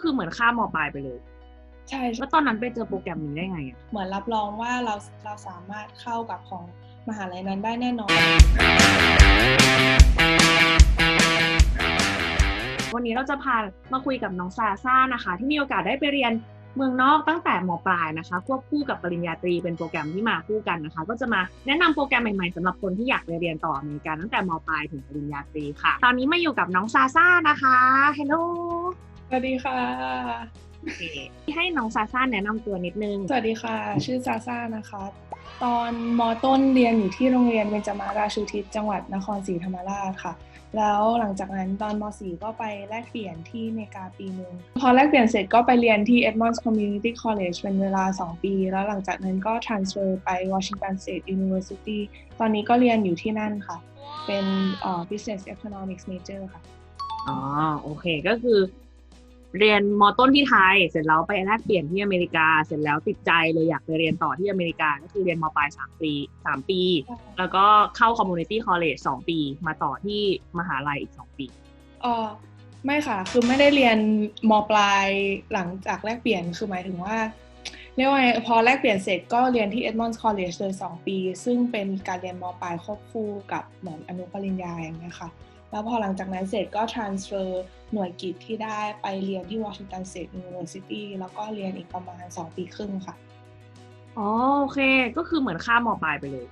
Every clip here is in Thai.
คือเหมือนข้ามมปลายไปเลย ใช่แล้วตอนนั้นไปเจอโปรแกรมนี้ได้ไงอะเหมือนรับรองว่าเราเราสามารถเข้ากับของมหาลัยนั้นได้แน่นอน วันนี้เราจะพามาคุยกับน้องซาซ่านะคะ ที่มีโอกาสได้ไปเรียนเมืองนอกตั้งแต่มปลายนะคะควบคู่กับปริญญาตรีเป็นโปรแกรมที่มาคู่กันนะคะ ก็จะมาแนะนำโปรแกรมใหม่ๆสำหรับคนที่อยากไปเรียนต่ออเมริกันตั้งแต่มปลายถึงปริญญาตรีค่ะ ตอนนี้มาอยู่กับน้องซาซ่านะคะฮัลโหล สวัสดีค่ะโอเคให้น้องซาซ่าแนะนำตัวนิดนึง สวัสดีค่ะ ชื่อซาซ่านะคะ ตอนมต้นเรียนอยู่ที่โรงเรียนเบญจมาราชูทิศจังหวัดนครศรีธรรมราชค่ะ แล้วหลังจากนั้นตอนม .4 ก็ไปแลกเปลี่ยนที่อเมริกาปีหนึ่งพอแลกเปลี่ยนเสร็จก็ไปเรียนที่ Edmonds Community College เป็นเวลา 2 ปี แล้วหลังจากนั้นก็ transfer ไป Washington State University ตอนนี้ก็เรียนอยู่ที่นั่นค่ะ เป็นเอ่อ Business Economics Major ค่ะ อ๋อ โอเค ก็คือ เรียนมต้นที่ไทย เสร็จแล้วไปแลกเปลี่ยนที่อเมริกา เสร็จแล้วติดใจเลยอยากไปเรียนต่อที่อเมริกา ก็คือเรียนมปลายสามปีสามปี แล้วก็เข้า community college สองปี มาต่อที่มหาลัยอีกสองปีเออไม่ค่ะ คือไม่ได้เรียนมปลายหลังจากแลกเปลี่ยนคือหมายถึงว่าเรียกว่าพอแลกเปลี่ยนเสร็จก็เรียนที่ Edmonds College เลย2 ปี ซึ่งเป็นการเรียนมปลายควบคู่กับเหมือนอนุปริญญาอย่างเงี้ยค่ะ แล้วพอหลังจากนั้นเสร็จก็ transfer หน่วยกิจที่ได้ไปเรียนที่ Washington State University แล้วก็เรียนอีกประมาณ 2 ปีครึ่งค่ะ อ๋อโอเค ก็คือเหมือนข้ามมปลายไปเลย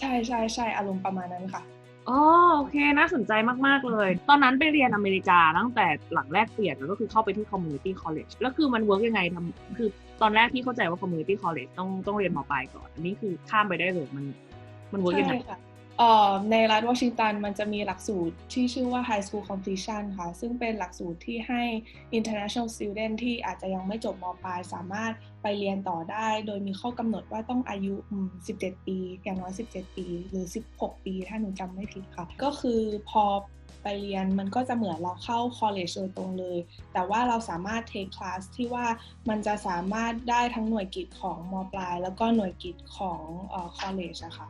ใช่ใช่ใช่อารมณ์ประมาณนั้นค่ะอ๋อโอเคน่าสนใจมาก ๆ เลย ตอนนั้นไปเรียนอเมริกาตั้งแต่หลังแรกเปลี่ยนแล้วก็คือเข้าไปที่ community college แล้วคือมันเวิร์กยังไงทำคือตอนแรกที่เข้าใจว่า community college ต้องต้องเรียนมปลายก่อน อันนี้คือข้ามไปได้เลยมันมันเวิร์กยังไงใช่ค่ะเอ่อ ในรัฐวอชิงตันมันจะมีหลักสูตรที่ชื่อว่า High School Completion ค่ะ ซึ่งเป็นหลักสูตรที่ให้ international student ที่อาจจะยังไม่จบมปลาย สามารถไปเรียนต่อได้ โดยมีข้อกำหนดว่าต้องอายุ 17 ปี อย่างน้อย 17 ปี หรือ 16 ปี ถ้าหนูจำไม่ผิดค่ะ ก็คือพอไปเรียนมันก็จะเหมือนเราเข้า college โดยตรงเลย แต่ว่าเราสามารถ take class ที่ว่ามันจะสามารถได้ทั้งหน่วยกิจของมปลาย แล้วก็หน่วยกิจของเอ่อ college อะค่ะ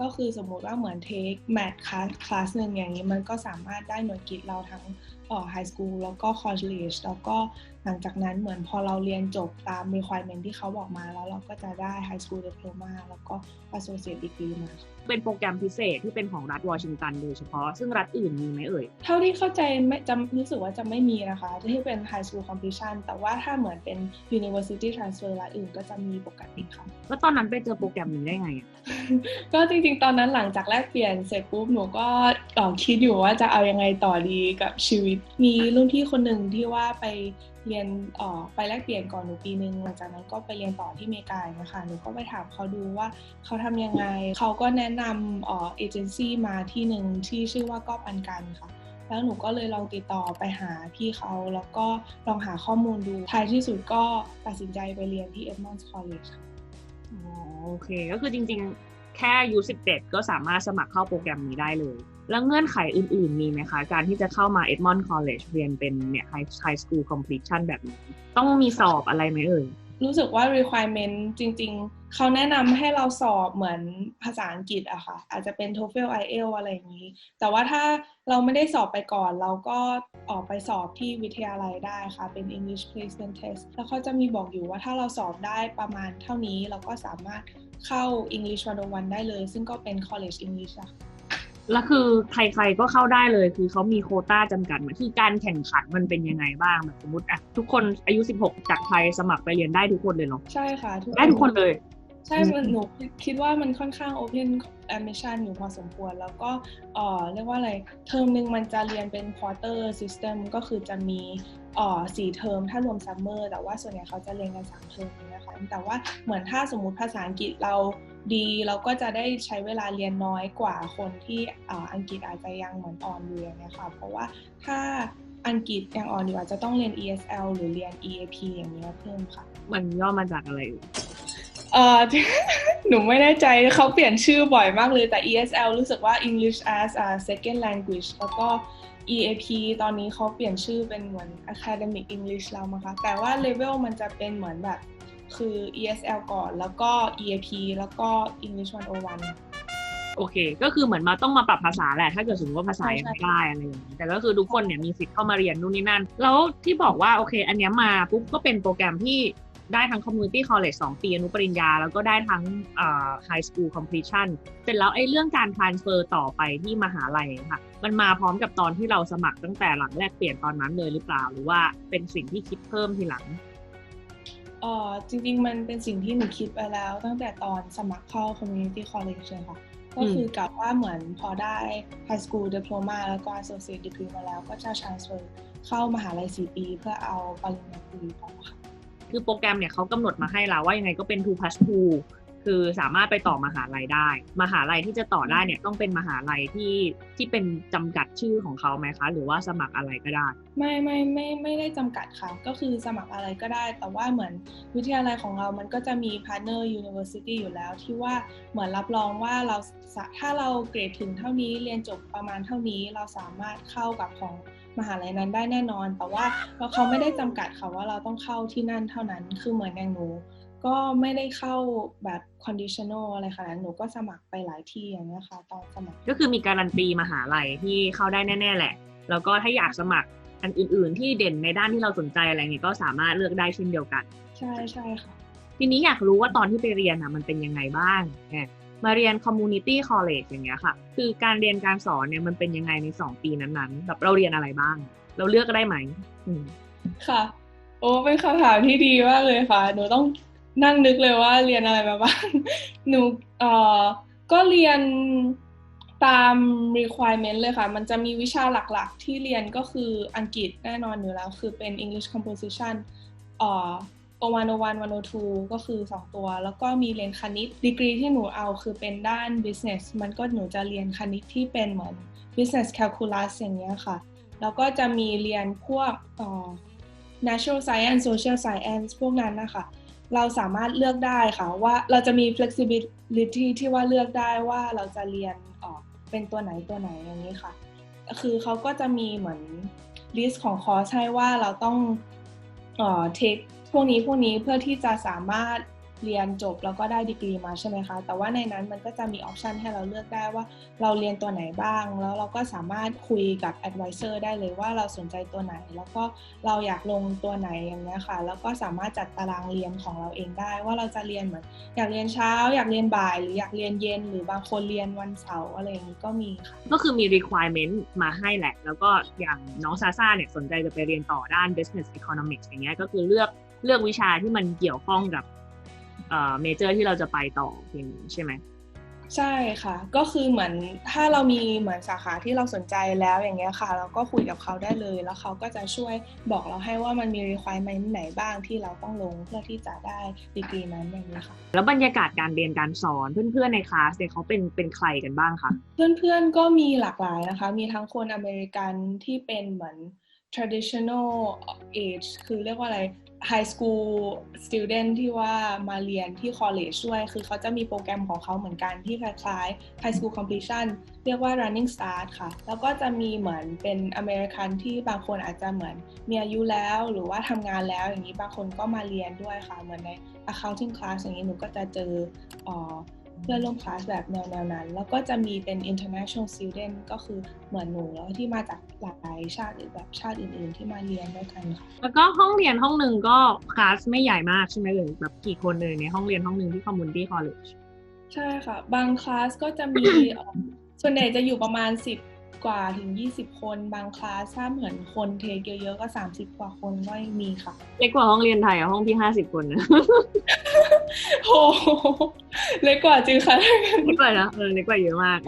ก็คือสมมุติว่าเหมือนเทคแมทคลาสคลาสหนึ่งอย่างนี้มันก็สามารถได้หน่วยกิจเราทั้งเอ่อ high school แล้วก็คอร์สเลจแล้วก็ หลังจากนั้นเหมือนพอเราเรียนจบตาม requirement ที่เขาบอกมาแล้วเราก็จะได้ high school diploma แล้วก็ associate degree มาค่ะเป็นโปรแกรมพิเศษที่เป็นของรัฐวอชิงตันโดยเฉพาะ ซึ่งรัฐอื่นมีไหมเอ่ย เท่าที่เข้าใจไม่จำรู้สึกว่าจะไม่มีนะคะ ที่เป็น high school completion แต่ว่าถ้าเหมือนเป็น university transfer ละอื่นก็จะมีปกติค่ะแล้วตอนนั้นไปเจอโปรแกรมนี้ได้ไงอะก็จริงๆ ตอนนั้นหลังจากแลกเปลี่ยนเสร็จปุ๊บหนูก็เอ่อคิดอยู่ว่าจะเอายังไงต่อดีกับชีวิต มีรุ่นพี่คนหนึ่งที่ว่าไป เรียนอ่อไปแลกเปลี่ยนก่อนหนูปีนึงหลังจากนั้นก็ไปเรียนต่อที่อเมริกาอย่างเงี้ยค่ะหนูก็ไปถามเขาดูว่าเขาทำยังไง เขาก็แนะนำเอ่อเอเจนซี่มาที่หนึ่งที่ชื่อว่าก็ปันกันค่ะแล้วหนูก็เลยลองติดต่อไปหาพี่เขาแล้วก็ลองหาข้อมูลดูท้ายที่สุดก็ตัดสินใจไปเรียนที่ Edmonds College ค่ะอ๋อโอเค ก็คือจริงๆ แค่อายุ17 ก็สามารถสมัครเข้าโปรแกรมนี้ได้เลย แล้วเงื่อนไขอื่นๆ มีไหมคะ การที่จะเข้ามา Edmond College เรียนเป็นเนี่ย High School Completion แบบนี้ ต้องมีสอบอะไรไหมเอ่ยรู้สึกว่า requirement จริง ๆ เขาแนะนำให้เราสอบเหมือนภาษาอังกฤษอะค่ะ อาจจะเป็น TOEFL IELTS อะไรอย่างนี้ แต่ว่าถ้าเราไม่ได้สอบไปก่อน เราก็ออกไปสอบที่วิทยาลัยได้ค่ะ เป็น English Placement Test แล้วเขาจะมีบอกอยู่ว่าถ้าเราสอบได้ประมาณเท่านี้ เราก็สามารถเข้า English 101ได้เลย ซึ่งก็เป็น College English อะค่ะ แล้วคือใครๆก็เข้าได้เลย คือเขามีโควต้าจำกัดไหมคือการแข่งขันมันเป็นยังไงบ้างแบบสมมติอะทุกคนอายุ 16 จากไทยสมัครไปเรียนได้ทุกคนเลยเหรอใช่ค่ะได้ทุกคนเลย ใช่มันหนูคิดว่ามันค่อนข้าง open admission อยู่พอสมควร แล้วก็เอ่อเรียกว่าอะไรเทอมหนึ่งมันจะเรียนเป็น quarter system ก็คือจะมีเอ่อสี่เทอมถ้ารวม summer แต่ว่าส่วนใหญ่เขาจะเรียนกันสามเทอมอย่างเงี้ยค่ะแต่ว่าเหมือนถ้าสมมุติภาษาอังกฤษเรา ดีเราก็จะได้ใช้เวลาเรียนน้อยกว่าคนที่เอ่ออังกฤษอาจจะยังเหมือนอ่อนอยู่อย่างเงี้ยค่ะเพราะว่าถ้าอังกฤษยังอ่อนอยู่อาจจะต้องเรียน ESL หรือเรียน EAP อย่างเงี้ยเพิ่มค่ะ มันย่อมาจากอะไรเอ่ยเออหนูไม่แน่ใจเขาเปลี่ยนชื่อบ่อยมากเลยแต่ ESL รู้สึกว่า English as a second language แล้วก็ EAP ตอนนี้เขาเปลี่ยนชื่อเป็นเหมือน Academic English แล้วมั้งคะแต่ว่า level มันจะเป็นเหมือนแบบ คือ ESL ก่อนแล้วก็ EAP แล้วก็ English 101 โอเค ก็คือเหมือนมาต้องมาปรับภาษาแหละ ถ้าเกิดสมมติว่าภาษายังไม่ได้อะไรอย่างนี้แต่ก็คือทุกคนเนี่ยมีสิทธิ์เข้ามาเรียนนู่นนี่นั่น แล้วที่บอกว่าโอเค อันนี้มาปุ๊บก็เป็นโปรแกรมที่ได้ทั้ง community college 2 ปีอนุปริญญา แล้วก็ได้ทั้ง high school completion เสร็จแล้วไอ้เรื่องการ transfer ต่อไปที่มหาลัยค่ะ มันมาพร้อมกับตอนที่เราสมัครตั้งแต่หลังแรกเปลี่ยนตอนนั้นเลยหรือเปล่า หรือว่าเป็นสิ่งที่คิดเพิ่มทีหลัง เอ่อจริง ๆ มันเป็นสิ่งที่หนูคิดไปแล้ว ตั้งแต่ตอนสมัครเข้า community college เลยค่ะ ก็คือกับว่าเหมือนพอได้ high school diploma แล้วก็ associate degree มาแล้วก็จะ transfer เข้ามหาลัยสี่ปีเพื่อเอาปริญญาตรีต่อค่ะคือโปรแกรมเนี่ยเขากำหนดมาให้เราว่ายังไงก็เป็น two plus two คือสามารถไปต่อมหาลัยได้ มหาลัยที่จะต่อได้เนี่ยต้องเป็นมหาลัยที่ที่เป็นจำกัดชื่อของเขาไหมคะ หรือว่าสมัครอะไรก็ได้ ไม่ไม่ไม่ไม่ได้จำกัดค่ะ ก็คือสมัครอะไรก็ได้ แต่ว่าเหมือนวิทยาลัยของเรามันก็จะมี partner university อยู่แล้ว ที่ว่าเหมือนรับรองว่าเราสะถ้าเราเกรดถึงเท่านี้เรียนจบประมาณเท่านี้เราสามารถเข้ากับของมหาลัยนั้นได้แน่นอน แต่ว่าเขาไม่ได้จำกัดค่ะว่าเราต้องเข้าที่นั่นเท่านั้นคือเหมือนอย่างหนู ก็ไม่ได้เข้าแบบ conditional อะไรขนาดนั้นหนูก็สมัครไปหลายที่อย่างนี้ยค่ะตอนสมัคร ก็คือมีการันตีมหาลัยที่เข้าได้แน่ ๆ แหละ แล้วก็ถ้าอยากสมัครอันอื่น ๆ ที่เด่นในด้านที่เราสนใจอะไรเงี้ยก็สามารถเลือกได้เช่นเดียวกัน ใช่ใช่ค่ะ ทีนี้อยากรู้ว่าตอนที่ไปเรียนอะมันเป็นยังไงบ้างเนี่ยมาเรียน community college อย่างเงี้ยค่ะ คือการเรียนการสอนเนี่ยมันเป็นยังไงในสองปีนั้นๆ แบบเราเรียนอะไรบ้าง เราเลือกได้ไหมอืมค่ะ โอ้เป็นคำถามที่ดีมากเลยค่ะ หนูต้อง นั่งนึกเลยว่าเรียนอะไรมาบ้างหนูเอ่อก็เรียนตาม requirement เลยค่ะ มันจะมีวิชาหลักๆ ที่เรียนก็คืออังกฤษแน่นอนอยู่แล้ว คือเป็น English composition เอ่อ101 102ก็คือ 2 ตัว แล้วก็มีเรียนคณิตดีกรีที่หนูเอาคือเป็นด้าน business มันก็หนูจะเรียนคณิตที่เป็นเหมือน business calculus อย่างเงี้ยค่ะ แล้วก็จะมีเรียนพวกเอ่อ natural science social science พวกนั้นนะคะ เราสามารถเลือกได้ค่ะว่าเราจะมี flexibility ที่ว่าเลือกได้ว่าเราจะเรียนออกเป็นตัวไหนตัวไหนอย่างนี้ค่ะ คือเขาก็จะมีเหมือน list ของคอร์สให้ว่าเราต้องเอ่อ take พวกนี้พวกนี้เพื่อที่จะสามารถ เรียนจบแล้วก็ได้ดีกรีมาใช่ไหมคะ แต่ว่าในนั้นมันก็จะมีออปชันให้เราเลือกได้ว่าเราเรียนตัวไหนบ้าง แล้วเราก็สามารถคุยกับ advisor ได้เลยว่าเราสนใจตัวไหน แล้วก็เราอยากลงตัวไหนอย่างเงี้ยค่ะ แล้วก็สามารถจัดตารางเรียนของเราเองได้ ว่าเราจะเรียนเหมือนอยากเรียนเช้า อยากเรียนบ่าย หรืออยากเรียนเย็น หรือบางคนเรียนวันเสาร์อะไรอย่างนี้ก็มีค่ะ ก็คือมี requirement มาให้แหละ แล้วก็อย่างน้องซาซ่าเนี่ยสนใจจะไปเรียนต่อด้าน business economics อย่างเงี้ยก็คือเลือกเลือกวิชาที่มันเกี่ยวข้องกับ เอ่อเมเจอร์ที่เราจะไปต่ออย่างนี้ใช่ไหมใช่ค่ะ ก็คือเหมือนถ้าเรามีเหมือนสาขาที่เราสนใจแล้วอย่างเงี้ยค่ะ เราก็คุยกับเขาได้เลย แล้วเขาก็จะช่วยบอกเราให้ว่ามันมี requirement ไหนบ้างที่เราต้องลงเพื่อที่จะได้ดีกรีนั้นอย่างนี้ค่ะ แล้วบรรยากาศการเรียนการสอนเพื่อนๆในคลาสเนี่ยเขาเป็นเป็นใครกันบ้างคะเพื่อนๆก็มีหลากหลายนะคะ มีทั้งคนอเมริกันที่เป็นเหมือน traditional age คือเรียกว่าอะไร high school student ที่ว่ามาเรียนที่ college ด้วย คือเขาจะมีโปรแกรมของเขาเหมือนกันที่คล้ายๆ high school completion เรียกว่า running start ค่ะ แล้วก็จะมีเหมือนเป็นอเมริกันที่บางคนอาจจะเหมือนมีอายุแล้ว หรือว่าทำงานแล้วอย่างนี้บางคนก็มาเรียนด้วยค่ะ เหมือนใน accounting class อย่างนี้หนูก็จะเจออ่อ เพื่อนร่วมคลาสแบบแนวแนวนั้น แล้วก็จะมีเป็น international student ก็คือเหมือนหนูแล้วที่มาจากหลากหลายชาติหรือแบบชาติอื่น ๆ ที่มาเรียนด้วยกันค่ะแล้วก็ห้องเรียนห้องหนึ่งก็คลาสไม่ใหญ่มากใช่ไหมหรือแบบกี่คนเลยในห้องเรียนห้องหนึ่งที่ community college ใช่ค่ะ บางคลาสก็จะมีเอ่อส่วนใหญ่จะอยู่ประมาณ 10 กว่าถึง 20 คน บางคลาสถ้าเหมือนคนเทคเยอะๆก็ 30 กว่าคนก็มีค่ะ เล็กกว่าห้องเรียนไทยอะห้องพี่ห้าสิบคนนะโหเล็กกว่าจริงค่ะเล็กกว่านะเออเล็กกว่าเยอะมาก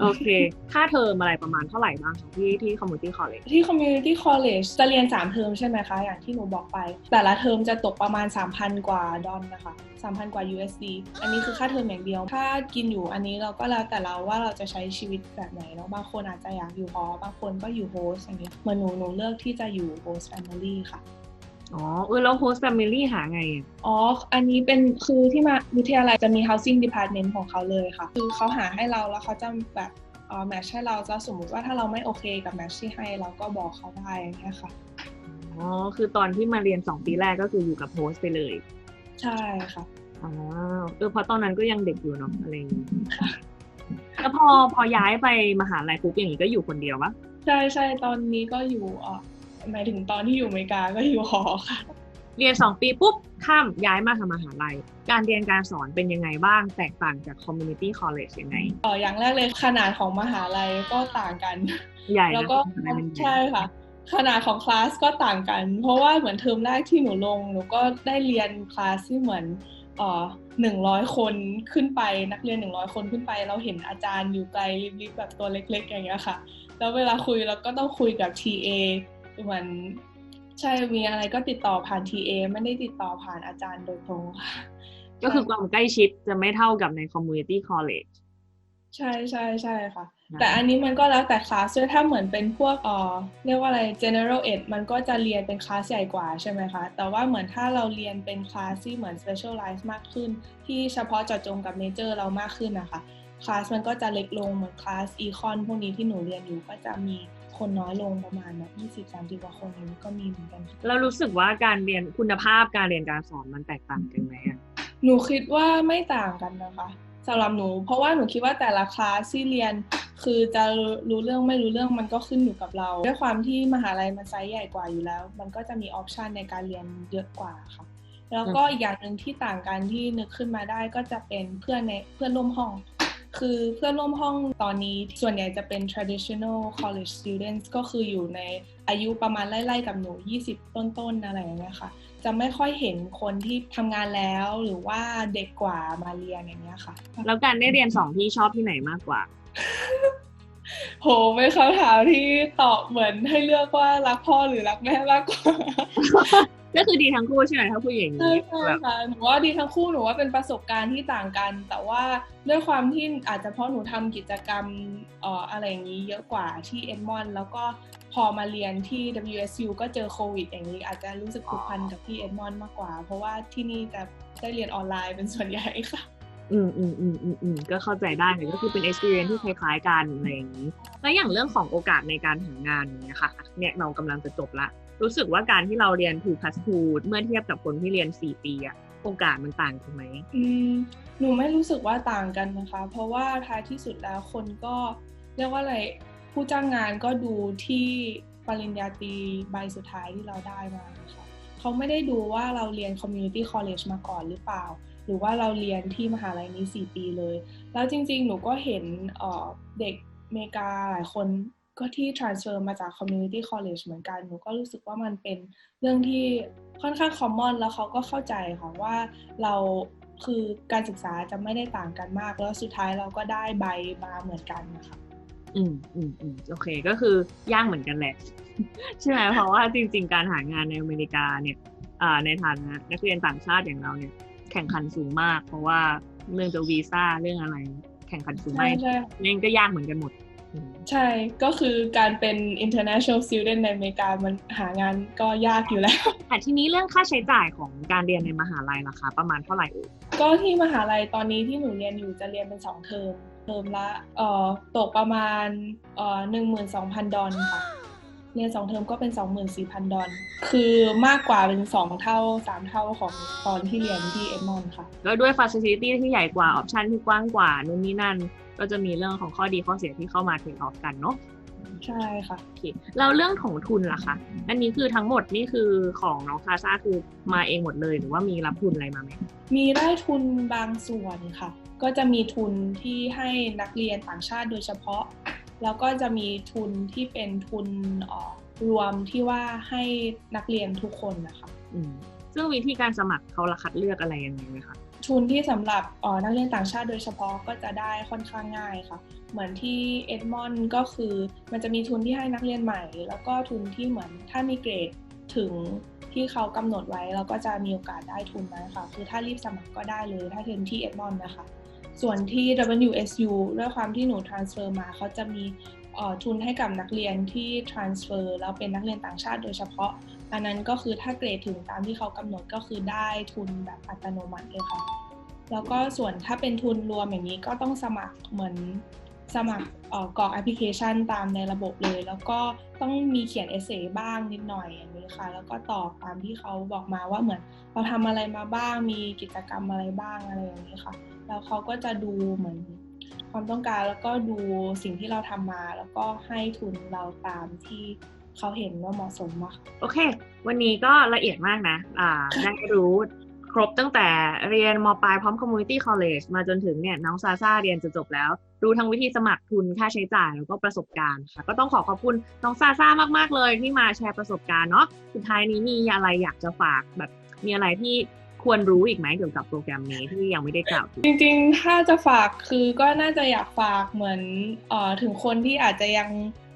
โอเค ค่าเทอมอะไรประมาณเท่าไหร่บ้างที่ที่ community college ที่ community college จะเรียน 3 เทอมใช่ไหมคะ อย่างที่หนูบอกไป แต่ละเทอมจะตกประมาณ 3,000 กว่าดอลนะคะ 3,000 กว่า USD อันนี้คือค่าเทอมอย่างเดียว ถ้ากินอยู่อันนี้เราก็แล้วแต่เราว่าเราจะใช้ชีวิตแบบไหนเนาะ บางคนอาจจะอยากอยู่หอ บางคนก็อยู่โฮสอย่างเงี้ยเหมือนหนูหนูเลือกที่จะอยู่โฮส family ค่ะ อ๋อเออแล้ว host family หาไงอะอ๋อ อันนี้เป็นคือที่มาวิทยาลัยจะมี housing department ของเขาเลยค่ะ คือเขาหาให้เราแล้วเขาจะแบบเอ่อแมทช์ให้เราจะสมมติว่าถ้าเราไม่โอเคกับแมทช์ที่ให้เราก็บอกเขาได้อย่างเงี้ยค่ะ อ๋อ คือตอนที่มาเรียนสองปีแรกก็คืออยู่กับโฮสต์ไปเลย ใช่ค่ะ อ๋อ เออเพราะตอนนั้นก็ยังเด็กอยู่เนาะอะไรอย่างงี้แล้วพอพอย้ายไปมหาลัยปุ๊บอย่างนี้ก็อยู่คนเดียวปะใช่ใช่ตอนนี้ก็อยู่อ่อ หมายถึงตอนที่อยู่อเมริกาก็อยู่หอค่ะ เรียนสองปีปุ๊บข้ามย้ายมาทำมหาลัย การเรียนการสอนเป็นยังไงบ้าง แตกต่างจาก community college ยังไงเอออย่างแรกเลยขนาดของมหาลัยก็ต่างกันใหญ่นะแล้วก็มหาลัยมันใหญ่ใช่ค่ะขนาดของคลาสก็ต่างกัน เพราะว่าเหมือนเทอมแรกที่หนูลงหนูก็ได้เรียนคลาสที่เหมือนเอ่อหนึ่งร้อยคนขึ้นไปนักเรียนหนึ่งร้อยคนขึ้นไป เราเห็นอาจารย์อยู่ไกลริบๆแบบตัวเล็กๆอย่างเงี้ยค่ะ แล้วเวลาคุยเราก็ต้องคุยกับ TA เหมือนใช่มีอะไรก็ติดต่อผ่าน TA ไม่ได้ติดต่อผ่านอาจารย์โดยตรงค่ะ ก็คือความใกล้ชิดจะไม่เท่ากับใน community college ใช่ใช่ใช่ค่ะ แต่อันนี้มันก็แล้วแต่คลาสด้วยถ้าเหมือนเป็นพวกเอ่อเรียกว่าอะไร general ed มันก็จะเรียนเป็นคลาสใหญ่กว่าใช่ไหมคะ แต่ว่าเหมือนถ้าเราเรียนเป็นคลาสที่เหมือน specialize มากขึ้น ที่เฉพาะเจาะจงกับ major เรามากขึ้นนะคะคลาสมันก็จะเล็กลงเหมือนคลาส econ พวกนี้ที่หนูเรียนอยู่ก็จะมี คนน้อยลงประมาณแบบ20 30กว่าคนอย่างนี้ก็มีเหมือนกันค่ะเรารู้สึกว่าการเรียนคุณภาพการเรียนการสอนมันแตกต่างกันไหมอะหนูคิดว่าไม่ต่างกันนะคะสำหรับหนู เพราะว่าหนูคิดว่าแต่ละคลาสที่เรียน คือจะรู้เรื่องไม่รู้เรื่องมันก็ขึ้นอยู่กับเรา ด้วยความที่มหาลัยมันไซส์ใหญ่กว่าอยู่แล้ว มันก็จะมีออปชันในการเรียนเยอะกว่าค่ะแล้วก็อีกอย่างหนึ่งที่ต่างกันที่นึกขึ้นมาได้ก็จะเป็นเพื่อนในเพื่อนร่วมห้อง คือเพื่อนร่วมห้องตอนนี้ส่วนใหญ่จะเป็น traditional college students ก็คืออยู่ในอายุประมาณไล่ๆกับหนู 20 ต้นๆอะไรอย่างเงี้ยค่ะ จะไม่ค่อยเห็นคนที่ทำงานแล้วหรือว่าเด็กกว่ามาเรียนอย่างเงี้ยค่ะ แล้วการได้เรียนสองที่ชอบที่ไหนมากกว่า โหเป็นคำถามที่ตอบเหมือนให้เลือกว่ารักพ่อหรือรักแม่มากกว่า ก็คือดีทั้งคู่ใช่ไหมถ้าพูดอย่างใช่นี้ใช่แบบค่ะหนูว่าดีทั้งคู่หนูว่าเป็นประสบการณ์ที่ต่างกัน แต่ว่าด้วยความที่อาจจะเพราะหนูทำกิจกรรมเอ่ออะไรอย่างนี้เยอะกว่าที่เอ็ดมอนแล้วก็พอมาเรียนที่ WSU ก็เจอโควิด อย่างนี้ อาจจะรู้สึกผูกพันกับที่เอ็ดมอนมากกว่า เพราะว่าที่นี่จะได้เรียนออนไลน์เป็นส่วนใหญ่ค่ะอืมอืมอืมอืมอืมก็เข้าใจได้เลยก็คือเป็น experience ที่คล้ายๆกันอะไรอย่างนี้ แล้วอย่างเรื่องของโอกาสในการหางานอย่างเนี้ยค่ะ เนี่ยเรากำลังจะจบละ รู้สึกว่าการที่เราเรียน2 plus 2เมื่อเทียบกับคนที่เรียน 4 ปีอะโอกาสมันต่างกันไหมอืมหนูไม่รู้สึกว่าต่างกันนะคะ เพราะว่าท้ายที่สุดแล้วคนก็เรียกว่าอะไรผู้จ้างงานก็ดูที่ปริญญาตรีใบสุดท้ายที่เราได้มานะคะเขาไม่ได้ดูว่าเราเรียน community college มาก่อนหรือเปล่า หรือว่าเราเรียนที่มหาลัยนี้ 4 ปีเลย แล้วจริงๆ หนูก็เห็นเออเด็กอเมริกาหลายคน ก็ที่ transfer มาจาก community college เหมือนกัน หนูก็รู้สึกว่ามันเป็นเรื่องที่ค่อนข้าง common แล้วเขาก็เข้าใจค่ะว่าเราคือการศึกษาจะไม่ได้ต่างกันมาก แล้วสุดท้ายเราก็ได้ใบมาเหมือนกันนะคะอืมอืมอืมโอเคก็คือยากเหมือนกันแหละ ใช่ไหมเพราะว่าจริง ๆ การหางานในอเมริกาเนี่ยอ่าในฐานะนักเรียนต่างชาติอย่างเราเนี่ย แข่งขันสูงมาก เพราะว่าเรื่องจะวีซ่าเรื่องอะไร แข่งขันสูงใช่มากใช่นี่ก็ยากเหมือนกันหมดอืม ใช่ก็คือการเป็น international student ในอเมริกามันหางานก็ยากอยู่แล้วแต่ทีนี้เรื่องค่าใช้จ่ายของการเรียนในมหาลัยล่ะคะประมาณเท่าไหร่เอ่ยก็ที่มหาลัยตอนนี้ที่หนูเรียนอยู่จะเรียนเป็นสองเทอมเทอมละเอ่อตกประมาณเอ่อหนึ่งหมื่นสองพันดอลค่ะเรียนสองเทอมก็เป็นสองหมื่นสี่พันดอลคือมากกว่าเป็นสองเท่าสามเท่าของตอนที่เรียนที่เอ็ดมอนด์ค่ะ แล้วด้วย facility ที่ใหญ่กว่าออปชันที่กว้างกว่านู่นนี่นั่น ก็จะมีเรื่องของข้อดีข้อเสียที่เข้ามาเทคออฟกันเนาะใช่ค่ะโอเคแล้วเรื่องของทุนล่ะคะอันนี้คือทั้งหมดนี่คือของน้องคาซาคือมาเองหมดเลยหรือว่ามีรับทุนอะไรมาไหมมีได้ทุนบางส่วนค่ะ ก็จะมีทุนที่ให้นักเรียนต่างชาติโดยเฉพาะ แล้วก็จะมีทุนที่เป็นทุนเอ่อรวมที่ว่าให้นักเรียนทุกคนนะคะอืมซึ่งวิธีการสมัครเขาละคัดเลือกอะไรยังไงไหมคะ ทุนที่สำหรับออนักเรียนต่างชาติโดยเฉพาะก็จะได้ค่อนข้างง่ายค่ะ เหมือนที่เอ็ดมอนด์ก็คือมันจะมีทุนที่ให้นักเรียนใหม่ แล้วก็ทุนที่เหมือนถ้ามีเกรดถึงที่เขากำหนดไว้เราก็จะมีโอกาสได้ทุนนั้นค่ะ คือถ้ารีบสมัครก็ได้เลยถ้าเรียนที่เอ็ดมอนด์นะคะ ส่วนที่ WSU ด้วยความที่หนู transfer มาเขาจะมีออทุนให้กับนักเรียนที่ transfer แล้วเป็นนักเรียนต่างชาติโดยเฉพาะ อันนั้นก็คือถ้าเกรดถึงตามที่เขากำหนดก็คือได้ทุนแบบอัตโนมัติเลยค่ะ แล้วก็ส่วนถ้าเป็นทุนรวมอย่างนี้ก็ต้องสมัครเหมือนสมัครเอ่อกรอกแอปพลิเคชันตามในระบบเลย แล้วก็ต้องมีเขียนเอเซบ้างนิดหน่อยอย่างนี้ค่ะ แล้วก็ตอบตามที่เขาบอกมาว่าเหมือนเราทำอะไรมาบ้าง มีกิจกรรมอะไรบ้างอะไรอย่างนี้ค่ะ แล้วเขาก็จะดูเหมือนความต้องการแล้วก็ดูสิ่งที่เราทำมา แล้วก็ให้ทุนเราตามที่ เขาเห็นว่าเหมาะสมอะค่ะโอเค วันนี้ก็ละเอียดมากนะ อ่าได้รู้ครบตั้งแต่เรียนมปลายพร้อม community college มาจนถึงเนี่ยน้องซาซาเรียนจะจบแล้ว รู้ทั้งวิธีสมัครทุนค่าใช้จ่ายแล้วก็ประสบการณ์ค่ะ ก็ต้องขอขอบคุณน้องซาซามาก ๆ เลยที่มาแชร์ประสบการณ์เนาะสุดท้ายนี้มีอะไรอยากจะฝากแบบมีอะไรที่ควรรู้อีกไหมเกี่ยวกับโปรแกรมนี้ที่ยังไม่ได้กล่าวถึงจริงๆ ถ้าจะฝากคือก็น่าจะอยากฝากเหมือนเอ่อถึงคนที่อาจจะยัง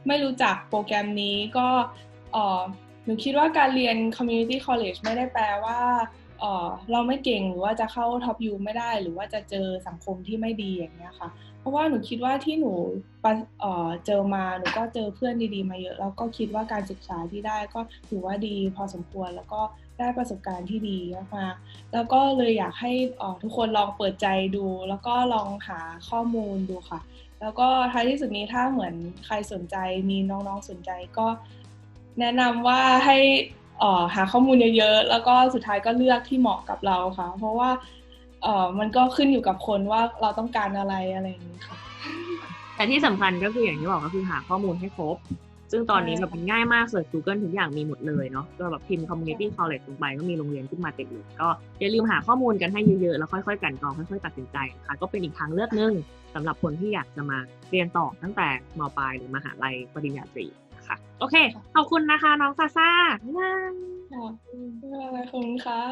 ไม่รู้จักโปรแกรมนี้ก็เออหนูคิดว่าการเรียน community college ไม่ได้แปลว่าเออเราไม่เก่งหรือว่าจะเข้า top U ไม่ได้หรือว่าจะเจอสังคมที่ไม่ดีอย่างเงี้ยค่ะ เพราะว่าหนูคิดว่าที่หนูปเออเจอมาหนูก็เจอเพื่อนดีๆมาเยอะ แล้วก็คิดว่าการศึกษาที่ได้ก็ถือว่าดีพอสมควรแล้วก็ได้ประสบการณ์ที่ดีมากแล้วก็เลยอยากให้เออทุกคนลองเปิดใจดู แล้วก็ลองหาข้อมูลดูค่ะ แล้วก็ท้ายที่สุดนี้ถ้าเหมือนใครสนใจมีน้องๆสนใจก็แนะนำว่าให้อ่อหาข้อมูลเยอะๆ แล้วก็สุดท้ายก็เลือกที่เหมาะกับเราค่ะ เพราะว่าอ่อมันก็ขึ้นอยู่กับคนว่าเราต้องการอะไรอะไรอย่างนี้ค่ะแต่ที่สำคัญก็คืออย่างที่บอกก็คือหาข้อมูลให้ครบ ซึ่งตอนนี้แบบมันง่ายมากเสิร์ช Google ทุกอย่างมีหมดเลยเนาะก็แบบพิมพ์ community college ลงไปก็มีโรงเรียนขึ้นมาเต็มเลยก็อย่าลืมหาข้อมูลกันให้เยอะๆ แล้วค่อยๆกันกรองค่อยๆตัดสินใจนะคะก็เป็นอีกทางเลือกนึงสำหรับคนที่อยากจะมาเรียนต่อตั้งแต่มปลายหรือมหาลัยปริญญาตรีนะคะโอเคขอบคุณนะคะน้องซาซ่าขอบคุณค่ะ